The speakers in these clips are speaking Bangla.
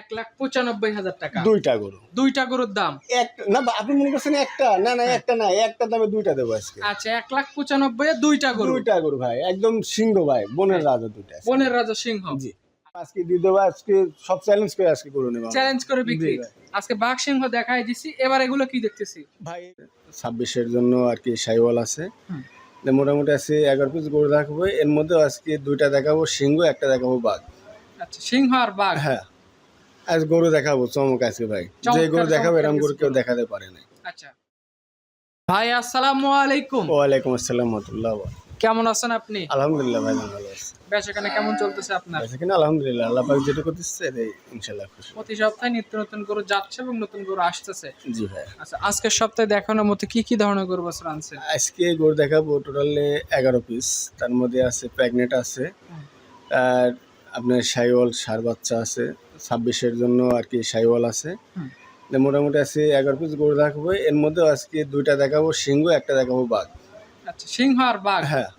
এক লাখ পঁচানব্বই হাজার টাকা। দুইটা গরু। দুইটা গরুর দাম? এক না আপনি মনে করছেন একটা? না না একটা না একটা দামে দুইটা দেবো আজকে। আচ্ছা এক লাখ পঁচানব্বই দুইটা গরু। দুইটা গরু ভাই একদম সিংহ ভাই বনের রাজা দুইটা বনের রাজা সিংহ। জি। আজকে দিয়ে দেবো আজকে সব চ্যালেঞ্জ করে আজকে নেব চ্যালেঞ্জ করে বিক্রি। আজকে বাঘ সিংহ দেখাই দিছি এবার এগুলো কি দেখতেছি? ভাই ছাব্বিশের জন্য আর কি সাইওয়াল আছে। মোটামুটি আছে এগারো পিস গরু দেখাবো। এর মধ্যে আজকে দুইটা দেখাবো সিংহ একটা দেখাবো বাঘ। আচ্ছা সিংহ আর বাঘ। হ্যাঁ। আজ গরু দেখাবো চমক আছে ভাই। যে গরু দেখাবো এরকম গরু কেউ দেখাতে পারে না আচ্ছা। ভাই আসসালামু আলাইকুম। ওয়ালাইকুম আসসালাম রহমতুল্লাহ। কেমন আছেন আপনি? আলহামদুলিল্লাহ ভাই ভালো আছি। বেচাকেনা কেমন চলতেছে আপনার? আচ্ছা কিনা আলহামদুলিল্লাহ আল্লাহ পাক যেটা করতেছে এটাই ইনশাল্লাহ খুশি। প্রতি সপ্তাহে নিত্য নতুন গরু যাচ্ছে এবং নতুন গরু আসতেছে। জি ভাই। আচ্ছা আজকের সপ্তাহে দেখানোর মতো কি কি ধরনের গরু বছর আনছেন? আজকে গরু দেখাবো টোটালে এগারো পিস। তার মধ্যে আছে প্রেগনেন্ট আছে। আর আপনার সাইওয়াল সার বাচ্চা আছে। ছাব্বিশের জন্য আর কি সাইওয়াল আছে। মোটামুটি আছে এগারো পিস গরু দেখাবো। এর মধ্যে আজকে দুইটা দেখাবো সিংহ একটা দেখাবো বাঘ। আচ্ছা সিংহ আর বাঘ। হ্যাঁ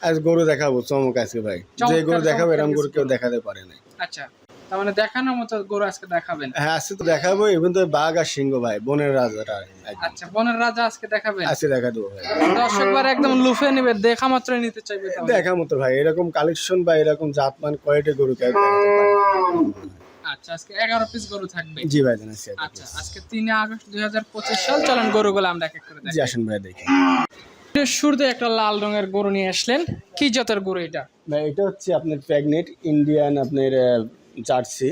আজ গরু দেখাবো চমক আজকে ভাই। যে গরু দেখাবো এরকম গরু কেউ দেখাতে পারে না আচ্ছা তার মানে দেখানোর মতো গরু আজকে দেখাবেন? হ্যাঁ আজকে তো দেখাবো এবং তো বাঘ আর সিংহ ভাই বনের রাজাটা আচ্ছা বনের রাজা আজকে দেখাবেন? আজকে দেখা দেবো ভাই। দর্শকবার একদম লুফে নেবে দেখা মাত্র নিতে চাইবে। দেখা মতো ভাই এরকম কালেকশন বা এরকম জাতমান কোয়ালিটি গরু কেউ দেখাতে পারে? না। আচ্ছা আজকে এগারো পিস গরু থাকবে। জি ভাই আচ্ছা আজকে তিনে আগস্ট দুই হাজার পঁচিশ সাল চলন গরুগুলো আমরা এক এক করে জি আসুন ভাই দেখি। শুরুতে একটা লাল রঙের গরু নিয়ে আসলেন। কি জাতের গরু এটা? ভাই এটা হচ্ছে আপনার প্রেগনেন্ট ইন্ডিয়ান আপনার জার্সি।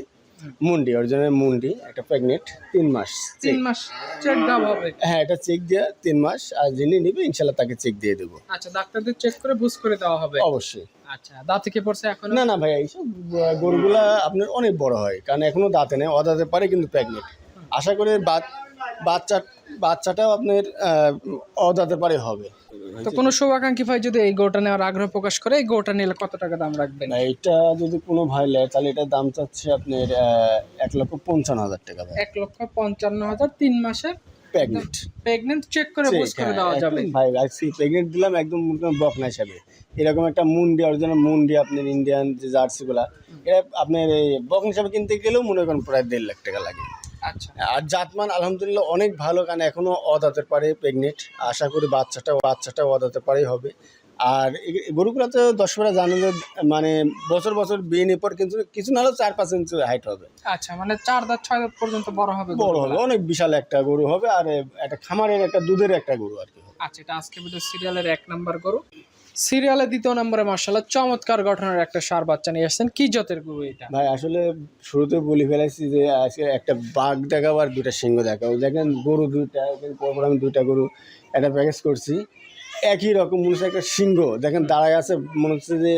মুন্ডি অরিজিনাল মুন্ডি একটা প্রেগনেন্ট তিন মাস তিন মাস চেক দেওয়া হবে। হ্যাঁ এটা চেক দেওয়া তিন মাস আর যিনি নিবে ইনশাল্লাহ তাকে চেক দিয়ে দেবো। আচ্ছা ডাক্তারদের চেক করে বুঝ করে দেওয়া হবে। অবশ্যই। আচ্ছা দাঁতে কি পড়ছে এখন? না না ভাই এইসব গরুগুলা আপনার অনেক বড় হয় কারণ এখনও দাঁতে নেই অদাতে পারে কিন্তু প্রেগনেন্ট আশা করি বাচ- বাচ্চা বাচ্চাটাও আপনার অদাঁতে পারে হবে। তো কোনো শুভাকাঙ্ক্ষী ভাই যদি এই গরুটা নেওয়ার আগ্রহ প্রকাশ করে এই গরুটা নিলে কত টাকা দাম রাখবেন? না এটা যদি কোনো ভাই নেয় তাহলে এটার দাম চাচ্ছে আপনার এক লক্ষ পঞ্চান্ন হাজার টাকা এক লক্ষ পঞ্চান্ন হাজার তিন মাসের প্রেগনেন্ট প্রেগনেন্ট চেক করে বুঝ করে হ্যাঁ, দেওয়া যাবে। ভাই আজকে প্রেগনেন্ট দিলাম একদম বকনা হিসাবে। এরকম একটা মুন্ডি অরিজিনাল মুন্ডি আপনার ইন্ডিয়ান যে জার্সি গুলা এটা আপনার এই বকনা হিসাবে কিনতে গেলেও মনে করেন প্রায় দেড় লাখ টাকা লাগে। আর জাতমান আলহামদুলিল্লাহ অনেক ভালো কারণ এখনও অদাতে পারে প্রেগনেন্ট আশা করি বাচ্চাটা বাচ্চাটা অদাতে পারেই হবে। আর গরুগুলো তো দর্শকরা জানেন যে মানে বছর বছর বিয়ে নেওয়ার পর কিন্তু কিছু না হলেও চার পাঁচ ইঞ্চি হাইট হবে। আচ্ছা মানে চার দাঁত ছয় দাঁত পর্যন্ত বড় হবে বড়। হবে অনেক বিশাল একটা গরু হবে আর একটা খামারের একটা দুধের একটা গরু আর কি আচ্ছা এটা আজকে ভিডিও সিরিয়ালের এক নাম্বার গরু। সিরিয়ালের দ্বিতীয় নম্বরে মার্শাল্লাহ চমৎকার গঠনের একটা সার বাচ্চা নিয়ে আসছেন। কি জাতের গরু এটা? ভাই আসলে শুরুতে বলে ফেলেছি যে আজকে একটা বাঘ দেখাবো আর দুটা সিংহ দেখাবো। দেখেন গরু দুইটা পরপর আমি দুইটা গরু একটা প্যাকেজ করছি। একই রকম মনে হচ্ছে একটা সিংহ। দেখেন দাঁড়ায় আছে মনে হচ্ছে যে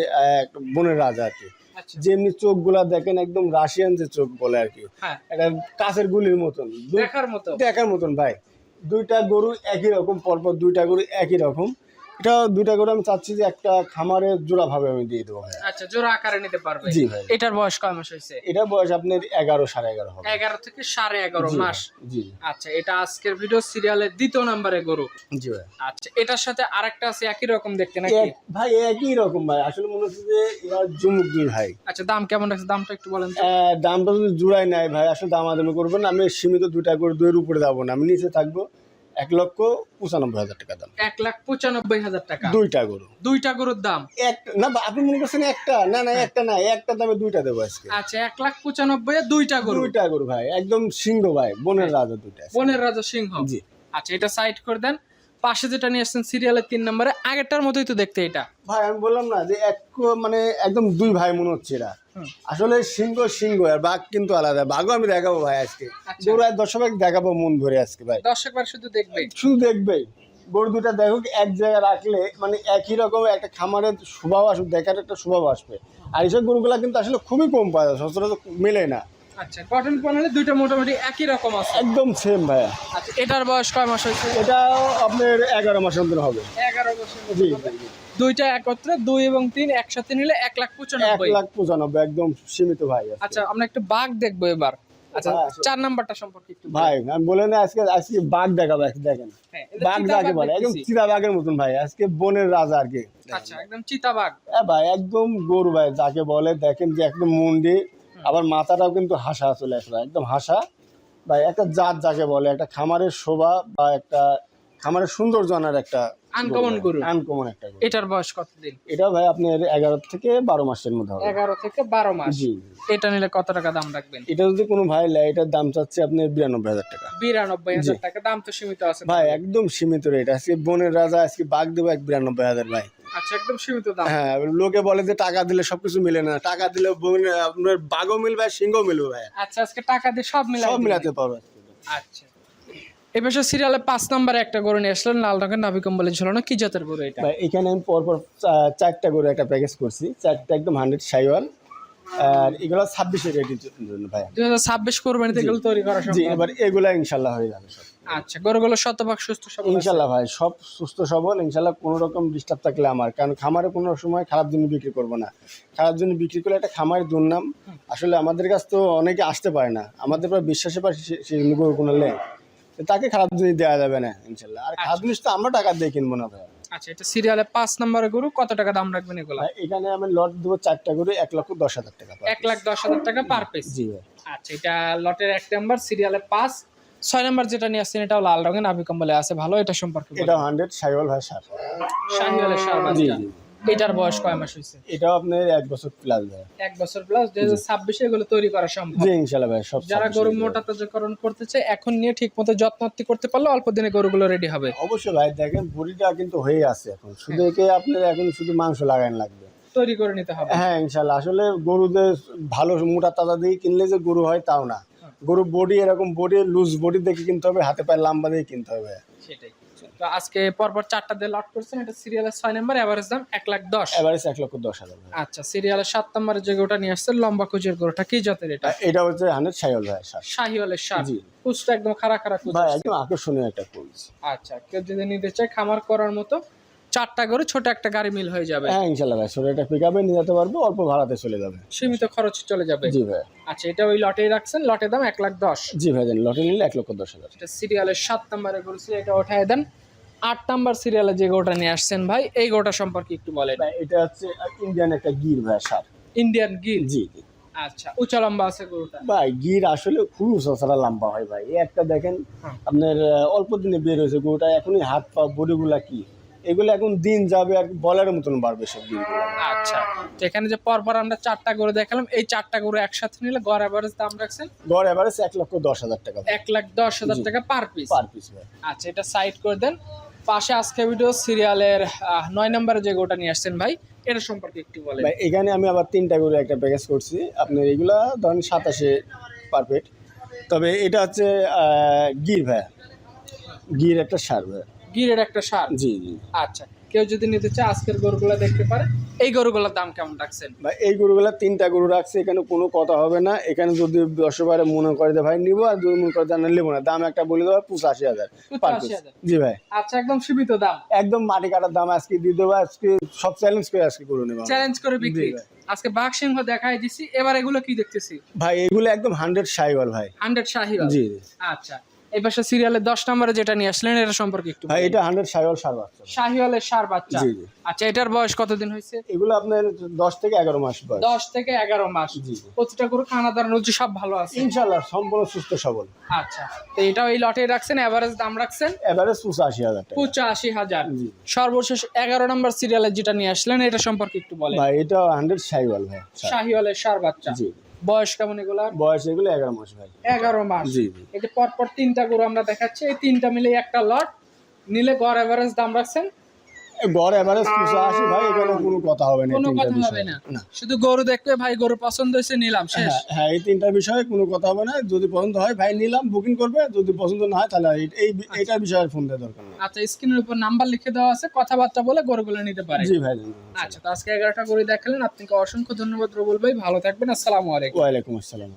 বনের রাজা আর কি। আচ্ছা। যেমনি চোখগুলা দেখেন একদম রাশিয়ান যে চোখ বলে আর কি। হ্যাঁ। একটা কাছের গুলির মতন। দেখার মতো। দেখার মতন ভাই। দুইটা গরু একই রকম পরপর দুইটা গরু একই রকম। এটা দুইটা গরু আমি চাচ্ছি যে একটা খামারে জোড়া ভাবে আমি দিয়ে দেবো ভাই আচ্ছা জোড়া আকারে নিতে পারবে? জি ভাই এটার বয়স কয় মাস হয়েছে? এটা বয়স আপনার এগারো সাড়ে এগারো হবে। এগারো থেকে সাড়ে এগারো মাস। জি। আচ্ছা এটা আজকের ভিডিও সিরিয়ালের দ্বিতীয় নম্বরে গরু। জি ভাই আচ্ছা এটার সাথে আরেকটা আছে একই রকম দেখতে নাকি? ভাই একই রকম ভাই। আসলে মনে হচ্ছে যে এরা জুমুক দুই ভাই। আচ্ছা দাম কেমন আছে? দামটা একটু বলেন দামটা যদি জুড়াই নাই ভাই আসলে দামাদামি করবেন না। আমি সীমিত দুইটা করে দুইয়ের উপরে যাব না। আমি নিচে থাকব। এক লক্ষ পঁচানব্বই হাজার টাকা দাম। এক লাখ পঁচানব্বই হাজার টাকা। দুইটা গরু। দুইটা গরুর দাম? এক না আপনি মনে করছেন একটা? না না একটা না একটা দামে দুইটা দেবো আজকে। আচ্ছা এক লাখ পঁচানব্বই দুইটা গরু। দুইটা গরু ভাই একদম সিংহ ভাই বনের রাজা দুইটা বনের রাজা সিংহ। জি। আচ্ছা এটা সাইড করে দেন। পাশে যেটা নিয়ে আসছেন সিরিয়ালের তিন নম্বরে। আগেরটার মতোই তো দেখতে এটা। ভাই আমি বললাম না যে এক মানে একদম দুই ভাই মনে হচ্ছে এরা। আসলে সিংহ সিংহ আর বাঘ কিন্তু আলাদা। বাঘও আমি দেখাবো ভাই আজকে। গরু আর দর্শক দেখাবো মন ভরে আজকে ভাই। দর্শক শুধু দেখবে। শুধু দেখবেই গরু দুটা দেখুক এক জায়গায় রাখলে মানে একই রকম একটা খামারের স্বভাব আসবে দেখার একটা স্বভাব আসবে। আর এইসব গরুগুলা কিন্তু আসলে খুবই কম পাওয়া যায় সচরাচর মেলে না। আচ্ছা গঠন প্রণালী দুইটা মোটামুটি একই রকম আছে। একদম সেম ভাইয়া আচ্ছা এটার বয়স কয় মাস হয়েছে? এটাও আপনার এগারো মাস অন্তর হবে। এগারো জি হবে। দুইটা একত্রে দুই এবং তিন একসাথে নিলে এক লাখ এক পঁচানব্বই লাখ পঁচানব্বই একদম সীমিত ভাই আচ্ছা আমরা একটু বাঘ দেখব এবার। আচ্ছা চার নাম্বারটা সম্পর্কে একটু ভাই আমি বলে না আজকে আজকে বাঘ দেখাবো আজকে দেখেন। হ্যাঁ, বাঘ যাকে বলে একদম চিতা বাঘের মতন ভাই আজকে বনের রাজা আর কি। আচ্ছা একদম চিতা বাঘ ভাই একদম গরু ভাই যাকে বলে দেখেন যে একদম মুন্ডি আবার মাথাটাও কিন্তু হাসা চলে আসবে একদম হাসা। বা একটা জাত যাকে বলে একটা খামারের শোভা বা একটা খামারের সৌন্দর্য আনার একটা Uncommon গরু। আনকমন একটা গরু। এটার বয়স কতদিন? এটা ভাই আপনার এগারো থেকে বারো মাসের মধ্যে হবে। এগারো থেকে বারো মাস। জি। এটা নিলে কত টাকা দাম রাখবেন? এটা যদি কোনো ভাই নেয় এটার দাম চাচ্ছে আপনার বিরানব্বই হাজার টাকা। বিরানব্বই হাজার টাকা। দাম তো সীমিত আছে ভাই একদম সীমিত রেট আজকে বনের রাজা আজকে বাঘ দেবো এক বিরানব্বই হাজার ভাই। আচ্ছা একদম সীমিত দাম। হ্যাঁ লোকে বলে যে টাকা দিলে সবকিছু মিলে না। টাকা দিলে বন- আপনার বাঘও মিলবে সিংহ মিলবে ভাই। আচ্ছা আজকে টাকা দিয়ে সব মিলাই সব মিলাতে পারবে আচ্ছা। এবার সিরিয়ালে পাঁচ নম্বরে একটা গরু নিয়ে আসলেন লাল রঙের নাভি কম্বলে ঝুলানো কি জাতের গরু এটা? এখানে আমি পরপর চারটা করে একটা প্যাকেজ করছি। চারটা একদম হান্ড্রেড সাইওয়াল। আর এগুলো ছাব্বিশে জন্য ভাই দুই হাজার ছাব্বিশ কোরবানিতে এগুলো তৈরি করা সম্ভব। এবার এগুলা ইনশাল্লাহ হয়ে যাবে সব। আচ্ছা গরুগুলো শতভাগ সুস্থ সবল ইনশাল্লাহ ভাই সব সুস্থ সবল। ইনশাল্লাহ কোনো রকম ডিস্টার্ব থাকলে আমার। কারণ খামারে কোনো সময় খারাপ জিনিস বিক্রি করব না। খারাপ জিনিস বিক্রি করলে একটা খামারের দুর্নাম। আসলে আমাদের কাছ তো অনেকে আসতে পারে না। আমাদের পর বিশ্বাসে পারে সে- সে গরু কোনো লেয় তাকে খারাপ জিনিস দেওয়া যাবে না ইনশাল্লাহ। আর খারাপ জিনিস তো আমরা টাকা দিয়ে কিনবো না ভাই। আচ্ছা এটা সিরিয়ালে পাঁচ নম্বরের গরু কত টাকা দাম রাখবেন এগুলো? এখানে আমি লট দেবো চারটা করে এক লক্ষ দশ হাজার টাকা এক লাখ দশ হাজার টাকা পার পিস জি আচ্ছা এটা লটের এক নাম্বার সিরিয়ালে পাঁচ। ছয় নাম্বার যেটা নিয়ে আসছেন এটাও লাল রঙের নাভি কম্বলে আছে ভালো এটা সম্পর্কে এটা হান্ড্রেড সাইওয়াল ভাই সার। শাহিওয়ালের সার জি জি। এটার বয়স কয় মাস হয়েছে এটাও আপনার এক বছর প্লাস ভাই। এক বছর প্লাস দুই হাজার ছাব্বিশে এগুলো তৈরি করা সম্ভব। জি ইনশাল্লাহ ভাই সব যারা গরু হয়ে মোটা তাজাকরণ করতে চায় এখন নিয়ে ঠিক মতো যত্নআত্তি করতে পারলে অল্প দিনে গরুগুলো রেডি হবে। অবশ্যই ভাই দেখেন ভুড়িটা কিন্তু হয়ে আছে এখন। শুধু একে আপনার এখন শুধু মাংস লাগানো লাগবে। তৈরি করে নিতে হবে। হ্যাঁ ইনশাল্লাহ। আসলে গরুদের ভালো মোটা তাজা দিয়ে কিনলে যে গরু হয় তাও না। গরু বডি এরকম বডি লুজ বডি দেখে কিনতে হবে হাতে পায়ে লাম্বা দিয়ে কিনতে হবে। সেটাই। তো আজকে পরপর চারটা দিয়ে লট করছেন। এটা সিরিয়ালের ছয় নাম্বার এভারেজ দাম এক লাখ দশ। এভারেজ এক লক্ষ দশ হাজার আচ্ছা সিরিয়ালের সাত নম্বরের যে গরুটা নিয়ে আসছে লম্বা কুচের গরুটা কি জাতের এটা? এটা হচ্ছে হানের সাইওয়াল ভাই শাহিওয়ালের সার। কুচটা একদম খারাপ খারাপ কুচ ভাই একদম আকর্ষণীয় একটা কুচ আচ্ছা কেউ যদি নিতে চায় খামার করার মতো চারটা করে ছোট একটা গাড়ি মিল হয়ে যাবে। হ্যাঁ ইনশাল্লাহ ভাই ছোট একটা পিক আপে নিয়ে যেতে পারব অল্প ভাড়াতে চলে যাবে। সীমিত খরচ চলে যাবে। জি ভাই। আচ্ছা এটা ওই লটেই রাখছেন লটের দাম এক লাখ দশ। জি ভাই জানি লটে নিলে এক লক্ষ দশ হাজার। এটা সিরিয়ালের সাত নম্বরে গরু ছিল এটা ওঠায় দেন। আট নাম্বার সিরিয়ালে যে গরুটা নিয়ে আসছেন ভাই এই গরুটা সম্পর্কে একটু বলেন। ভাই এটা হচ্ছে ইন্ডিয়ান একটা গির ভাই সার। ইন্ডিয়ান গিল জি জি। আচ্ছা উঁচা লম্বা আছে গরুটা? ভাই গির আসলে খুব উঁচা লম্বা হয় ভাই। এই একটা দেখেন হ্যাঁ। আপনার অল্প দিনে বের হয়েছে গরুটা এখনই হাত পা বডিগুলা কি? এগুলো এখন দিন যাবে আর বলার মতন বাড়বে সব গিরগুলো আচ্ছা তো এখানে যে পরপর আমরা চারটা গরু দেখালাম এই চারটা গরু একসাথে নিলে গড় অ্যাভারেজ দাম রাখছেন? গড় অ্যাভারেজ এক লক্ষ দশ হাজার টাকা। এক লাখ দশ হাজার টাকা পার পিস পার পিস আচ্ছা এটা সাইড করে দেন। পাশে আজকে ভিডিও সিরিয়ালের নয় নম্বরে যে গোটা নিয়ে আসছেন ভাই এটা সম্পর্কে একটু বলেন। ভাই এখানে আমি আবার তিনটা গরু একটা প্যাকেজ করছি। আপনার এগুলা ধরেন সাতাশে পারফেক্ট তবে এটা হচ্ছে গির ভাই। গির একটা সার ভাই। গিরের একটা সার। জি জি আচ্ছা কেউ যদি নিতে চায় আজকের গরুগুলো দেখতে পারে। এই গরুগুলোর দাম কেমন রাখছেন? ভাই এই গরুগুলা তিনটা গরু রাখছে এখানে কোনো কথা হবে না। এখানে যদি দশবারে মনে করে যে ভাই নিবো আর যদি মনে করে যে না নেব না। দাম একটা বলে দেবো পঁচাশি হাজার পার পিস 85,000 জি ভাই। আচ্ছা একদম সীমিত দাম। একদম মাটি কাটার দাম আজকে দিয়ে দেবো আজকে সব চ্যালেঞ্জ করে আজকে করে নেব চ্যালেঞ্জ করে বিক্রি। আজকে বাঘ সিংহ দেখাই দিছি এবার এগুলো কি দেখতেছি? ভাই এগুলো একদম হান্ড্রেড সাইওয়াল ভাই। হান্ড্রেড শাহি জি জি। আচ্ছা। এই পাশে সিরিয়ালের দশ নম্বরে যেটা নিয়ে আসলেন এটা সম্পর্কে একটু ভাই এটা হান্ড্রেড সাইওয়াল সার বাচ্চা। শাহিওয়ালের সার বাচ্চা। জি, জি। আচ্ছা এটার বয়স কতদিন হয়েছে? এগুলো আপনার দশ থেকে এগারো মাস বয়স। দশ থেকে এগারো মাস। জি। প্রতিটা গরু সব ভালো আছে? সম্পূর্ণ সুস্থ সবল। আচ্ছা তো এটাও এই লটে রাখছেন এভারেজ দাম রাখছেন? এভারেজ পঁচাশি হাজার টাকা। পঁচাশি হাজার। জি। সর্বশেষ এগারো নম্বর সিরিয়ালে যেটা নিয়ে আসলেন এটা সম্পর্কে একটু বলেন। ভাই এটা হান্ড্রেড সাইওয়াল ভাই। শাহিওয়ালের সার বাচ্চা। জি। বয়স কেমন এগুলা বয়স এগুলো এগারো মাস ভাই। এগারো মাস। জি জি। যে পরপর তিনটা গরু আমরা দেখাচ্ছি এই তিনটা মিলে একটা লট নিলে গড় এভারেজ দাম রাখছেন গড় এভারেজ ভাই এখানে কোনো কথা হবে না কোনো কথা হবে না। শুধু গরু দেখবে ভাই গরু পছন্দ হয়েছে নিলাম শেষ। হ্যাঁ, হ্যাঁ এই তিনটা বিষয়ে কোনো কথা হবে না। যদি পছন্দ হয় ভাই নিলাম বুকিং করবে। যদি পছন্দ না হয় তাহলে এই- এই বিষয়ে ফোন দেওয়ার দরকার নেই। আচ্ছা স্ক্রিনের উপর নাম্বার লিখে দেওয়া আছে কথাবার্তা বলে গরুগুলো নিতে পারে জি ভাই আচ্ছা তো আজকে এগারোটা গরু দেখালেন। আপনাকে অসংখ্য ধন্যবাদ রবুল ভাই ভালো থাকবেন আসসালামু আলাইকুম। ওয়ালাইকুম আসসালাম।